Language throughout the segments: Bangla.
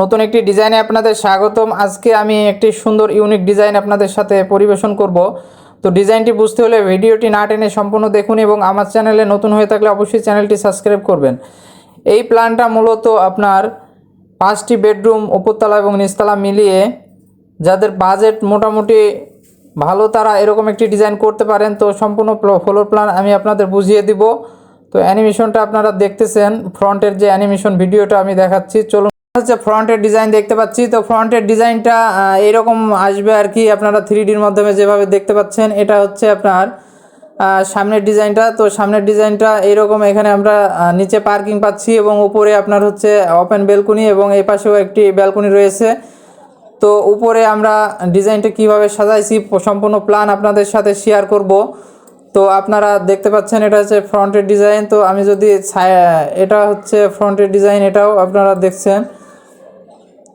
নতুন একটি ডিজাইনে আপনাদের স্বাগতম। আজকে আমি একটি সুন্দর, ইউনিক ডিজাইন আপনাদের সাথে পরিবেশন করব। তো ডিজাইনটি বুঝতে হলে ভিডিওটি না টেনে সম্পূর্ণ দেখুন এবং আমার চ্যানেলে নতুন হয়ে থাকলে অবশ্যই চ্যানেলটি সাবস্ক্রাইব করবেন। এই প্ল্যানটা মূলত আপনার পাঁচটি বেডরুম, উপরতলা এবং নিচতলা মিলিয়ে যাদের বাজেট মোটামুটি ভালো, তারা এরকম একটি ডিজাইন করতে পারেন। তো সম্পূর্ণ ফ্লোর প্ল্যান আমি আপনাদের বুঝিয়ে দিব। তো অ্যানিমেশনটা আপনারা দেখতেছেন, ফ্রন্টের যে অ্যানিমেশন ভিডিওটা আমি দেখাচ্ছি। চলুন হচ্ছে ফ্রন্টের ডিজাইন দেখতে পাচ্ছি। তো ফ্রন্টের ডিজাইনটা এরকম আসবে আর কি আপনারা থ্রি ডির মাধ্যমে যেভাবে দেখতে পাচ্ছেন। এটা হচ্ছে আপনার সামনের ডিজাইনটা। তো সামনের ডিজাইনটা এরকম এখানে আমরা নিচে পার্কিং পাচ্ছি এবং উপরে আপনার হচ্ছে ওপেন বেলকুনি এবং এই পাশেও একটি ব্যালকনি রয়েছে। তো উপরে আমরা ডিজাইনটা কীভাবে সাজাইছি, সম্পূর্ণ প্ল্যান আপনাদের সাথে শেয়ার করব। তো আপনারা দেখতে পাচ্ছেন এটা হচ্ছে ফ্রন্টের ডিজাইন। তো আমি যদি এটা হচ্ছে ফ্রন্টের ডিজাইন, এটাও আপনারা দেখছেন।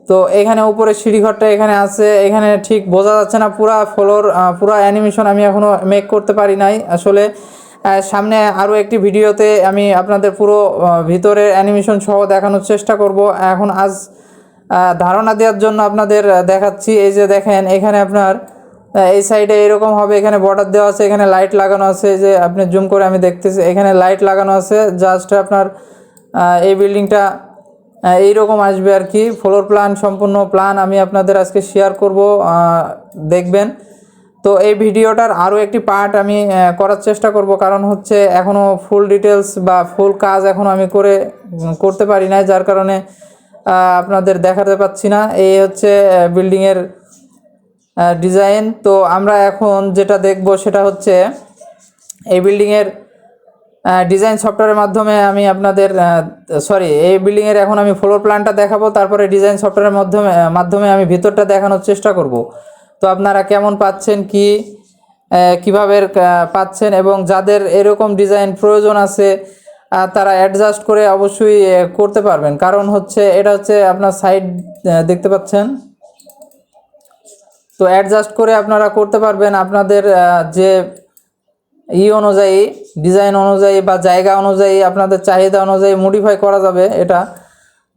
তো এখানে উপরে সিঁড়িঘরটা এখানে আছে। এখানে ঠিক বোঝা যাচ্ছে না পুরা ফ্লোর পুরা অ্যানিমেশন আমি এখনও মেক করতে পারি নাই। আসলে সামনে আরও একটি ভিডিওতে আমি আপনাদের পুরো আহ, ভিতরের অ্যানিমেশন সহ দেখানোর চেষ্টা করব। এখন আজ ধারণা দেওয়ার জন্য আপনাদের দেখাচ্ছি। এই যে দেখেন এখানে আপনার এই সাইডে এরকম হবে। এখানে বর্ডার দেওয়া আছে এখানে লাইট লাগানো আছে। যে আপনি জুম করে আমি দেখতেছি এখানে লাইট লাগানো আছে। জাস্ট আপনার এই বিল্ডিংটা এইরকম আসবে আর কি। ফ্লোর প্ল্যান সম্পূর্ণ প্ল্যান আমি আপনাদের আজকে শেয়ার করব দেখবেন। তো এই ভিডিওটার আরও একটি পার্ট আমি করার চেষ্টা করব। কারণ হচ্ছে এখনও ফুল ডিটেলস বা ফুল কাজ এখনও আমি করে করতে পারি না যার কারণে আপনাদের দেখাতে পাচ্ছি না। এই হচ্ছে বিল্ডিংয়ের ডিজাইন তো আমরা এখন যেটা দেখব সেটা হচ্ছে, এই বিল্ডিংয়ের ডিজাইন সফটওয়্যারের মাধ্যমে আমি আপনাদের সরি এই বিল্ডিংয়ের এখন আমি ফ্লোর প্ল্যানটা দেখাবো, তারপরে ডিজাইন সফটওয়্যারের মাধ্যমে মাধ্যমে আমি ভিতরটা দেখানোর চেষ্টা করব। তো আপনারা কেমন পাচ্ছেন, কি কীভাবে পাচ্ছেন এবং যাদের এরকম ডিজাইন প্রয়োজন আছে তারা অ্যাডজাস্ট করে অবশ্যই করতে পারবেন। কারণ হচ্ছে, এটা হচ্ছে আপনার সাইড দেখতে পাচ্ছেন? তো অ্যাডজাস্ট করে আপনারা করতে পারবেন। আপনাদের যে ই অনুযায়ী ডিজাইন অনুযায়ী বা জায়গা অনুযায়ী, আপনাদের চাহিদা অনুযায়ী মডিফাই করা যাবে এটা।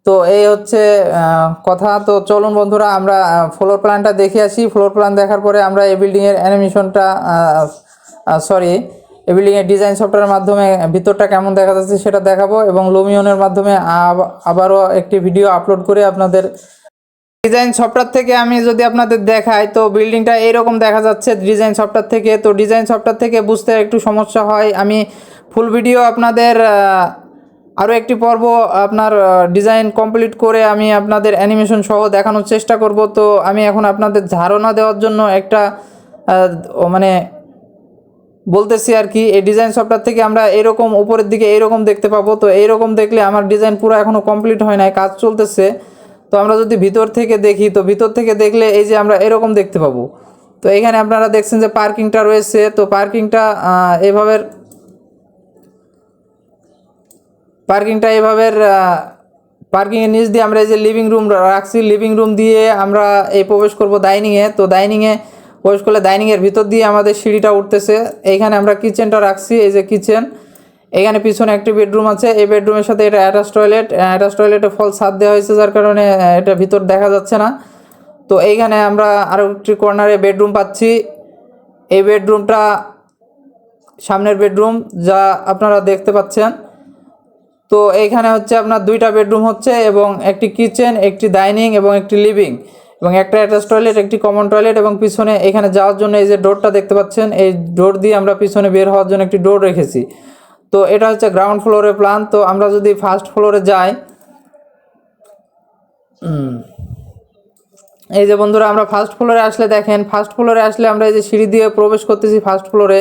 তো এই হচ্ছে কথা। তো চলুন বন্ধুরা, আমরা ফ্লোর প্ল্যানটা দেখে আসি। ফ্লোর প্ল্যান দেখার পরে আমরা এই বিল্ডিংয়ের অ্যানিমেশনটা সরি এই বিল্ডিংয়ের ডিজাইন সফটওয়্যারের মাধ্যমে ভিতরটা কেমন দেখা যাচ্ছে সেটা দেখাবো এবং লুমিয়নের মাধ্যমে আব- আবারও একটি ভিডিও আপলোড করে আপনাদের ডিজাইন সফটওয়্যার থেকে আমি যদি আপনাদের দেখাই, তো বিল্ডিংটা এইরকম দেখা যাচ্ছে ডিজাইন সফটওয়্যার থেকে। তো ডিজাইন সফটওয়্যার থেকে বুঝতে একটু সমস্যা হয়। আমি ফুল ভিডিও আপনাদের আরও একটি পর্ব আপনার ডিজাইন কমপ্লিট করে আমি আপনাদের অ্যানিমেশন সহ দেখানোর চেষ্টা করব। তো আমি এখন আপনাদের ধারণা দেওয়ার জন্য একটা মানে বলতেছি আর কি, এই ডিজাইন সফটওয়্যার থেকে আমরা এরকম উপরের দিকে এইরকম দেখতে পাবো। তো এইরকম দেখলে আমার ডিজাইন পুরো এখনও কমপ্লিট হয় নাই, কাজ চলতেছে। তো আমরা যদি ভিতর থেকে দেখি, তো ভিতর থেকে দেখলে এই যে আমরা এরকম দেখতে পাবো। তো এখানে আপনারা দেখছেন যে পার্কিংটা রয়েছে, তো পার্কিংটা এভাবে পার্কিংটা এভাবে পার্কিংয়ের নিচ দিয়ে আমরা এই যে লিভিং রুম রাখছি। লিভিং রুম দিয়ে আমরা এই প্রবেশ করব ডাইনিংয়ে তো ডাইনিংয়ে প্রবেশ করলে ডাইনিংয়ের ভিতর দিয়ে আমাদের সিঁড়িটা উঠতেছে। এইখানে আমরা কিচেনটা রাখছি, এই যে কিচেন এখানে পিছনে একটি বেডরুম আছে। এই বেডরুমের সাথে এটা অ্যাটাচ টয়লেট। অ্যাটাচ টয়লেটে ফল ছাদ দেওয়া হয়েছে, যার কারণে এটা ভিতর দেখা যাচ্ছে না। তো এইখানে আমরা আরও একটি কর্নারে বেডরুম পাচ্ছি। এই বেডরুমটা সামনের বেডরুম, যা আপনারা দেখতে পাচ্ছেন। তো এইখানে হচ্ছে আপনার দুইটা বেডরুম হচ্ছে এবং একটি কিচেন, একটি ডাইনিং এবং একটি লিভিং। এবং একটা অ্যাটাচ টয়লেট, একটি কমন টয়লেট এবং পিছনে এখানে যাওয়ার জন্য এই যে ডোরটা দেখতে পাচ্ছেন, এই ডোর দিয়ে আমরা পিছনে বের হওয়ার জন্য একটি ডোর রেখেছি। তো এটা হচ্ছে গ্রাউন্ড ফ্লোরে প্ল্যান তো আমরা যদি ফার্স্ট ফ্লোরে যাই এই যে বন্ধুরা আমরা ফার্স্ট ফ্লোরে আসলে দেখেন ফার্স্ট ফ্লোরে আসলে আমরা এই যে সিঁড়ি দিয়ে প্রবেশ করতেছি ফার্স্ট ফ্লোরে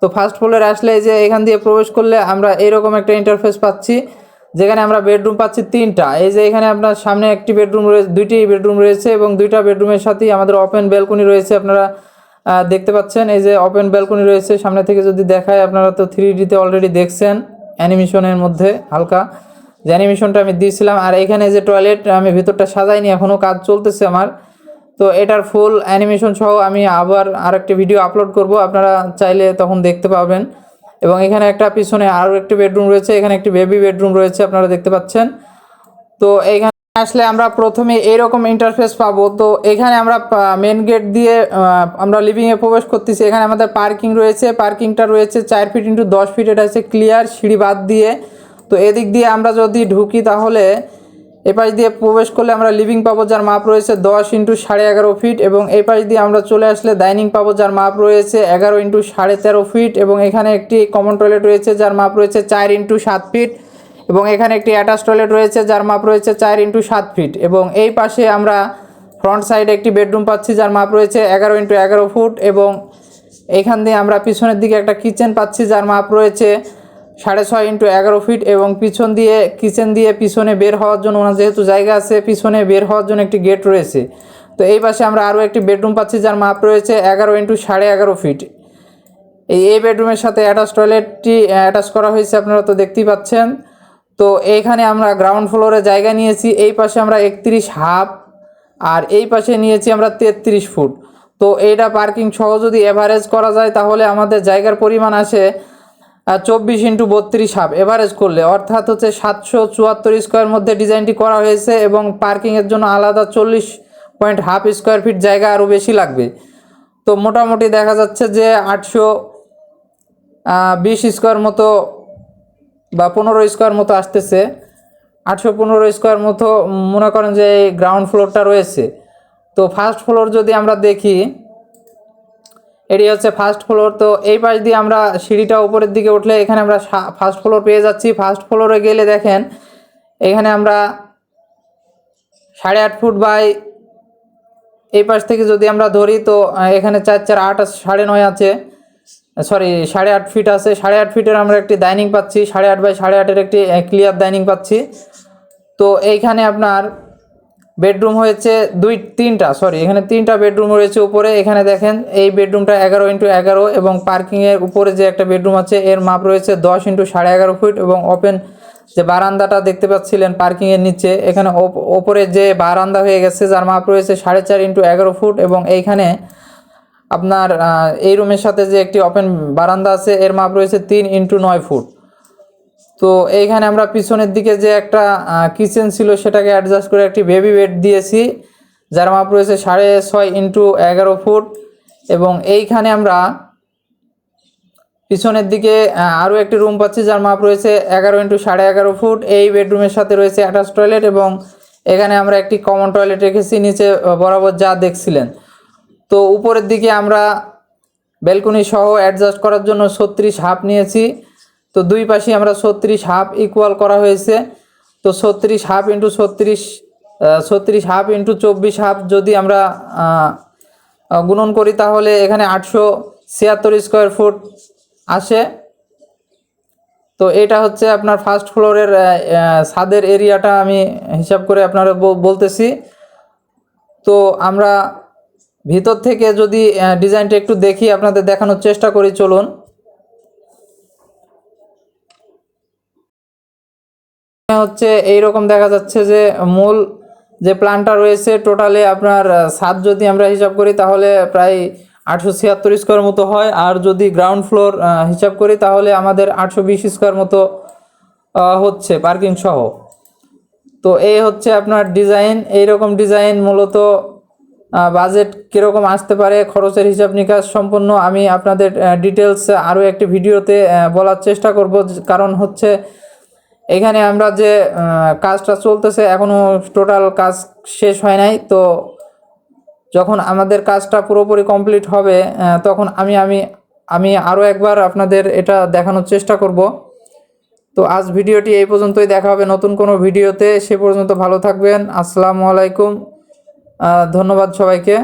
তো ফার্স্ট ফ্লোরে আসলে এই যে এখান দিয়ে প্রবেশ করলে আমরা এরকম একটা ইন্টারফেস পাচ্ছি, যেখানে আমরা বেডরুম পাচ্ছি তিনটা। এই যে এখানে আপনার সামনে একটি বেডরুম রয়েছে দুইটি বেডরুম রয়েছে এবং দুইটা বেডরুমের সাথেই আমাদের ওপেন ব্যালকনি রয়েছে, আপনারা দেখতে পাচ্ছেন, এই যে ওপেন ব্যালকনি রয়েছে, সামনে থেকে যদি দেখায়, আপনারা তো থ্রি ডিতে অলরেডি দেখছেন অ্যানিমেশনের মধ্যে, হালকা। যে অ্যানিমেশনটা আমি দিয়েছিলাম, আর এখানে যে টয়লেট আমি ভিতরটা সাজাইনি এখনও কাজ চলতেছে আমার। তো এটার ফুল অ্যানিমেশন সহ আমি আবার আরেকটি ভিডিও আপলোড করব, আপনারা চাইলে তখন দেখতে পাবেন। এবং এখানে একটা পিছনে আরও একটি বেডরুম রয়েছে, এখানে একটি বেবি বেডরুম রয়েছে, আপনারা দেখতে পাচ্ছেন। তো এইখানে আসলে আমরা প্রথমে এরকম ইন্টারফেস পাবো। তো এখানে আমরা মেন গেট দিয়ে আমরা লিভিংয়ে প্রবেশ করতেছি। এখানে আমাদের পার্কিং রয়েছে। পার্কিংটা রয়েছে চার ফিট ইন্টু দশ ফিট এটা হচ্ছে ক্লিয়ার সিঁড়ি বাদ দিয়ে। তো এদিক দিয়ে আমরা যদি ঢুকি তাহলে এ পাশ দিয়ে প্রবেশ করলে আমরা লিভিং পাবো যার মাপ রয়েছে দশ ইন্টু সাড়ে এগারো ফিট এবং এই পাশ দিয়ে আমরা চলে আসলে ডাইনিং পাবো যার মাপ রয়েছে এগারো ইন্টু সাড়ে তেরো ফিট এবং এখানে একটি কমন টয়লেট রয়েছে যার মাপ রয়েছে চার ইন্টু সাত ফিট এবং এখানে একটি অ্যাটাচ টয়লেট রয়েছে, যার মাপ রয়েছে চার ইন্টু সাত ফিট এবং এই পাশে আমরা ফ্রন্ট সাইডে একটি বেডরুম পাচ্ছি, যার মাপ রয়েছে এগারো ইন্টু এগারো ফুট এবং এইখান দিয়ে আমরা পিছনের দিকে একটা কিচেন পাচ্ছি, যার মাপ রয়েছে সাড়ে ছয় ইন্টু এগারো ফিট এবং পিছন দিয়ে কিচেন দিয়ে পিছনে বের হওয়ার জন্য ওনার যেহেতু জায়গা আছে, পিছনে বের হওয়ার জন্য একটি গেট রয়েছে। তো এই পাশে আমরা আরও একটি বেডরুম পাচ্ছি, যার মাপ রয়েছে এগারো ইন্টু সাড়ে এগারো ফিট এই এই বেডরুমের সাথে অ্যাটাচ টয়লেটটি অ্যাটাচ করা হয়েছে, আপনারা তো দেখতেই পাচ্ছেন। তো এইখানে আমরা গ্রাউন্ড ফ্লোরে জায়গা নিয়েছি, এই পাশে আমরা একত্রিশ হাফ আর এই পাশে নিয়েছি আমরা তেত্রিশ ফুট। তো এইটা পার্কিং সহ যদি এভারেজ করা যায় তাহলে আমাদের জায়গার পরিমাণ আসে চব্বিশ ইন্টু বত্রিশ হাফ এভারেজ করলে। অর্থাৎ হচ্ছে সাতশো চুয়াত্তর স্কোয়ার মধ্যে ডিজাইনটি করা হয়েছে এবং পার্কিংয়ের জন্য আলাদা চল্লিশ পয়েন্ট হাফ স্কোয়ার ফিট জায়গা আরও বেশি লাগবে। তো মোটামুটি দেখা যাচ্ছে যে আটশো বিশ স্কোয়ার মতো বা পনেরো স্কোয়ার মতো আসতেছে। আটশো পনেরো স্কোয়ার মতো, মনে করেন যে এই গ্রাউন্ড ফ্লোরটা রয়েছে। তো ফার্স্ট ফ্লোর যদি আমরা দেখি, এটি হচ্ছে ফার্স্ট ফ্লোর তো এই পাশ দিয়ে আমরা সিঁড়িটা উপরের দিকে উঠলে এখানে আমরা ফার্স্ট ফ্লোর পেয়ে যাচ্ছি। ফার্স্ট ফ্লোরে গেলে দেখেন, এখানে আমরা সাড়ে আট ফুট বাই এই পাশ থেকে যদি আমরা ধরি, তো এখানে চার চার আট সাড়ে নয় আছে। সরি সাড়ে আট ফিট আছে। সাড়ে আট ফিটের আমরা একটি ডাইনিং পাচ্ছি। সাড়ে আট বাই সাড়ে আটের একটি ক্লিয়ার ডাইনিং পাচ্ছি। তো এইখানে আপনার বেডরুম হয়েছে দুই, তিনটা সরি এখানে তিনটা বেডরুম রয়েছে উপরে। এখানে দেখেন, এই বেডরুমটা এগারো ইন্টু এগারো এবং পার্কিংয়ের উপরে যে একটা বেডরুম আছে, এর মাপ রয়েছে দশ ইন্টু সাড়ে এগারো ফুট এবং ওপেন যে বারান্দাটা দেখতে পাচ্ছিলেন পার্কিংয়ের নিচে, এখানে ওপ- ওপরে যে বারান্দা হয়ে গেছে, যার মাপ রয়েছে সাড়ে চার ইন্টু এগারো ফুট এবং এইখানে আপনার এই রুমের সাথে যে একটি ওপেন বারান্দা আছে, এর মাপ রয়েছে তিন ইন্টু নয় ফুট। তো এইখানে আমরা পিছনের দিকে যে একটা কিচেন ছিল, সেটাকে অ্যাডজাস্ট করে একটি বেবি বেড দিয়েছি, যার মাপ রয়েছে সাড়ে ছয় ইন্টু এগারো ফুট। এবং এইখানে আমরা পিছনের দিকে আরও একটি রুম পাচ্ছি, যার মাপ রয়েছে এগারো ইন্টু সাড়ে এগারো ফুট। এই বেডরুমের সাথে রয়েছে অ্যাটাচ টয়লেট এবং এখানে আমরা একটি কমন টয়লেট রেখেছি, নিচে বরাবর যা দেখছিলেন। তো উপরের দিকে আমরা ব্যালকনি সহ অ্যাডজাস্ট করার জন্য ছত্রিশ হাফ নিয়েছি। তো দুই পাশে আমরা ছত্রিশ হাফ ইকুয়াল করা হয়েছে। তো ছত্রিশ হাফ ইন্টু ছত্রিশ ছত্রিশ হাফ ইন্টু চব্বিশ হাফ যদি আমরা গুণন করি তাহলে এখানে আটশো ছিয়াত্তর স্কোয়ার ফুট আসে। তো এটা হচ্ছে আপনার ফার্স্ট ফ্লোরের ছাদের এরিয়াটা আমি হিসাব করে আপনারা বলতেছি। তো আমরা ভিতর থেকে যদি ডিজাইনটা একটু দেখি, আপনাদের দেখানোর চেষ্টা করি, চলুন। হচ্ছে এই রকম দেখা যাচ্ছে যে, মূল যে প্ল্যানটা রয়েছে, টোটালে আপনার ছাদ যদি আমরা হিসাব করি, তাহলে প্রায় আটশো ছিয়াত্তর স্কোয়ার মতো হয়। আর যদি গ্রাউন্ড ফ্লোর হিসাব করি, তাহলে আমাদের আটশো বিশ স্কোয়ার মতো হচ্ছে পার্কিং সহ। তো এই হচ্ছে আপনার ডিজাইন এই রকম ডিজাইন মূলত বাজেট কীরকম আসতে পারে, খরচের হিসাব নিকাশ সম্পূর্ণ আমি আপনাদের ডিটেলস আরও একটি ভিডিওতে বলার চেষ্টা করব। কারণ হচ্ছে এখানে আমরা যে কাজটা চলতেছে এখনও টোটাল কাজ শেষ হয় নাই। তো যখন আমাদের কাজটা পুরোপুরি কমপ্লিট হবে তখন আমি আমি আমি আরও একবার আপনাদের এটা দেখানোর চেষ্টা করব। তো আজ ভিডিওটি এই পর্যন্তই, দেখা হবে নতুন কোনো ভিডিওতে। সে পর্যন্ত ভালো থাকবেন। আসসালামু আলাইকুম। ধন্যবাদ সবাইকে।